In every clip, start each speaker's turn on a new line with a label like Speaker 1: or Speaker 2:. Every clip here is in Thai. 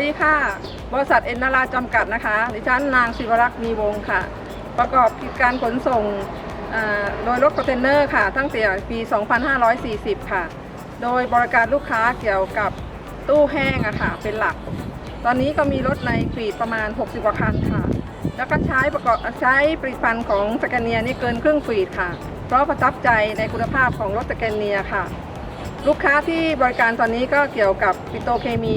Speaker 1: วัสดีค่ะ บริษัทเอ็นนาราจำกัดนะคะ ดิฉันนางศิวรักษ์มีวงค่ะ ประกอบกิจการขนส่งโดยรถคอนเทนเนอร์ค่ะ ตั้งแต่ปี 2540 ค่ะ โดยบริการลูกค้าเกี่ยวกับตู้แห้งอะค่ะ เป็นหลัก ตอนนี้ก็มีรถในฟรีดประมาณ 60 กว่าคันค่ะ แล้วก็ใช้ประกอบใช้ผลิตภัณฑ์ของสแกนเนียนี่เกินครึ่งฟรีดค่ะ เพราะประทับใจในคุณภาพของรถสแกนเนียค่ะ ลูกค้าที่บริการตอนนี้ก็เกี่ยวกับปิโตเคมี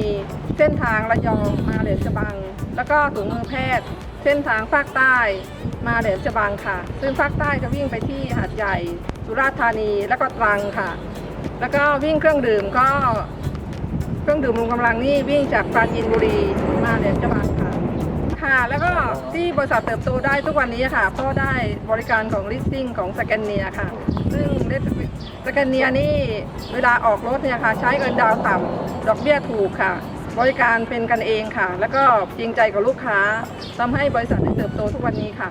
Speaker 1: เส้นทางระยองมาเหลมฉบัง แล้วก็ถุงมือแพทย์ เส้นทางภาคใต้มาเหลมฉบังค่ะ ซึ่งภาคใต้จะวิ่งไปที่หาดใหญ่ สุราษฎร์ธานีแล้วก็ตรังค่ะ แล้วก็วิ่งเครื่องดื่มก็ เครื่องดื่มรวมกำลังนี่วิ่งจากปราจีนบุรีมาเหลมฉบังค่ะ ค่ะ แล้วก็ที่บริษัทเติบโตได้ทุกวันนี้ค่ะเพราะได้บริการของ listing ของสแกนเนียค่ะ ซึ่งสแกนเนียนี่เวลาออกรถเนี่ยค่ะ ใช้เงินดาวน์ต่ำดอกเบี้ยถูกค่ะ บริการเป็นกันเองค่ะ แล้วก็จริงใจกับลูกค้าทำให้บริษัทได้เติบโตทุกวันนี้ค่ะ